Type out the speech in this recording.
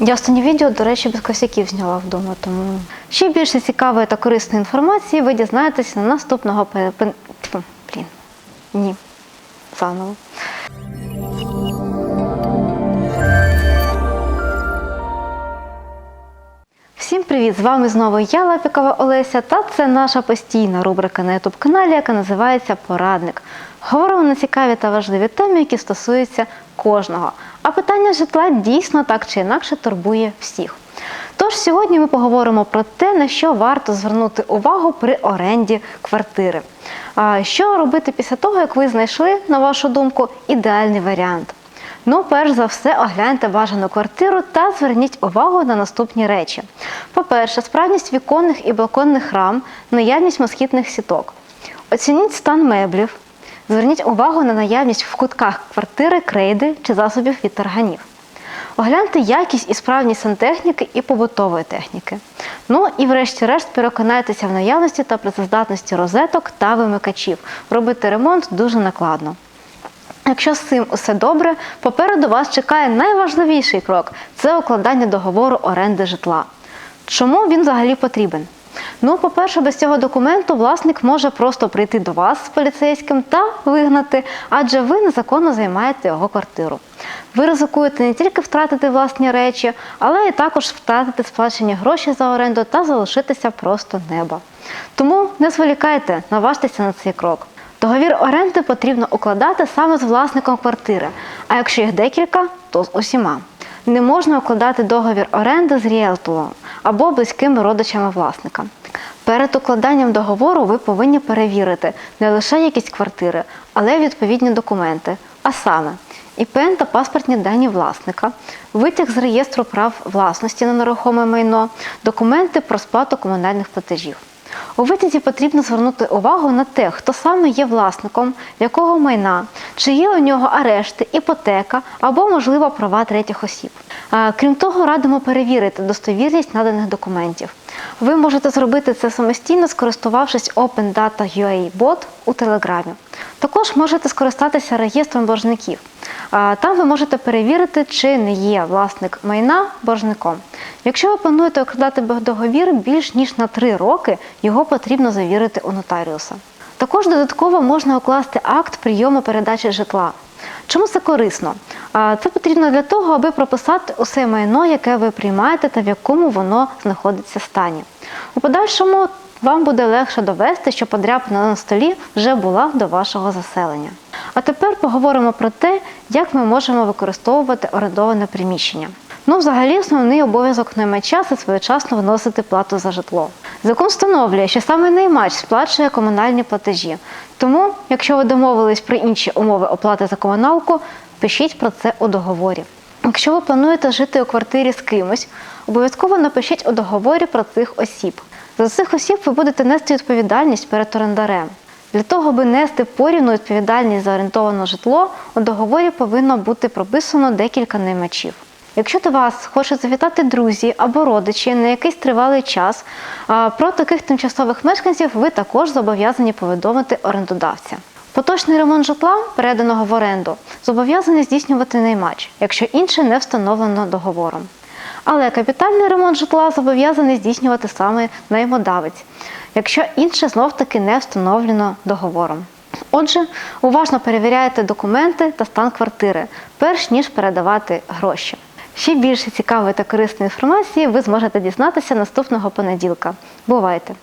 Я останнє відео, до речі, без косяків зняла вдома, тому ще більше цікавої та корисної інформації ви дізнаєтесь на наступного Блін. Ні. Заново. Всім привіт! З вами знову я, Лапікова Олеся, та це наша постійна рубрика на youtube каналі, яка називається Порадник. Говоримо на цікаві та важливі теми, які стосуються кожного. А питання житла дійсно так чи інакше турбує всіх. Тож сьогодні ми поговоримо про те, на що варто звернути увагу при оренді квартири. Що робити після того, як ви знайшли, на вашу думку, ідеальний варіант. Ну, перш за все, огляньте бажану квартиру та зверніть увагу на наступні речі. По-перше, справність віконних і балконних рам, наявність москітних сіток. Оцініть стан меблів. Зверніть увагу на наявність в кутках квартири крейди чи засобів від тарганів. Огляньте якість і справність сантехніки і побутової техніки. Ну і врешті-решт переконайтеся в наявності та працездатності розеток та вимикачів. Робити ремонт дуже накладно. Якщо з цим усе добре, попереду вас чекає найважливіший крок це укладання договору оренди житла. Чому він взагалі потрібен? Ну, по-перше, без цього документу власник може просто прийти до вас з поліцейським та вигнати, адже ви незаконно займаєте його квартиру. Ви ризикуєте не тільки втратити власні речі, але і також втратити сплачені гроші за оренду та залишитися просто неба. Тому не зволікайте, наважтеся на цей крок. Договір оренди потрібно укладати саме з власником квартири, а якщо їх декілька, то з усіма. Не можна укладати договір оренди з ріелтором або близькими родичами власника. Перед укладанням договору ви повинні перевірити не лише якість квартири, але й відповідні документи, а саме ІПН та паспортні дані власника, витяг з реєстру прав власності на нерухоме майно, документи про сплату комунальних платежів. У витязі потрібно звернути увагу на те, хто саме є власником якого майна, чи є у нього арешти, іпотека або, можливо, права третіх осіб. Крім того, радимо перевірити достовірність наданих документів. Ви можете зробити це самостійно, скористувавшись Open Data UA Bot у Телеграмі. Також можете скористатися реєстром боржників. Там ви можете перевірити, чи не є власник майна боржником. Якщо ви плануєте укладати договір більш ніж на 3 роки, його потрібно завірити у нотаріуса. Також додатково можна укласти акт прийому передачі житла. Чому це корисно? Це потрібно для того, аби прописати усе майно, яке ви приймаєте та в якому воно знаходиться стані. У подальшому вам буде легше довести, що подряпина на столі вже була до вашого заселення. А тепер поговоримо про те, як ми можемо використовувати орендоване приміщення. Ну, взагалі, основний обов'язок наймача це своєчасно вносити плату за житло. Закон встановлює, що саме наймач сплачує комунальні платежі. Тому, якщо ви домовились про інші умови оплати за комуналку, пишіть про це у договорі. Якщо ви плануєте жити у квартирі з кимось, обов'язково напишіть у договорі про цих осіб. За цих осіб ви будете нести відповідальність перед орендарем. Для того, аби нести порівну відповідальність за орендоване житло, у договорі повинно бути прописано декілька наймачів. Якщо до вас хочуть завітати друзі або родичі на якийсь тривалий час, про таких тимчасових мешканців ви також зобов'язані повідомити орендодавця. Поточний ремонт житла, переданого в оренду, зобов'язаний здійснювати наймач, якщо інше не встановлено договором. Але капітальний ремонт житла зобов'язаний здійснювати саме наймодавець, якщо інше знов-таки не встановлено договором. Отже, уважно перевіряйте документи та стан квартири, перш ніж передавати гроші. Ще більше цікавої та корисної інформації ви зможете дізнатися наступного понеділка. Бувайте!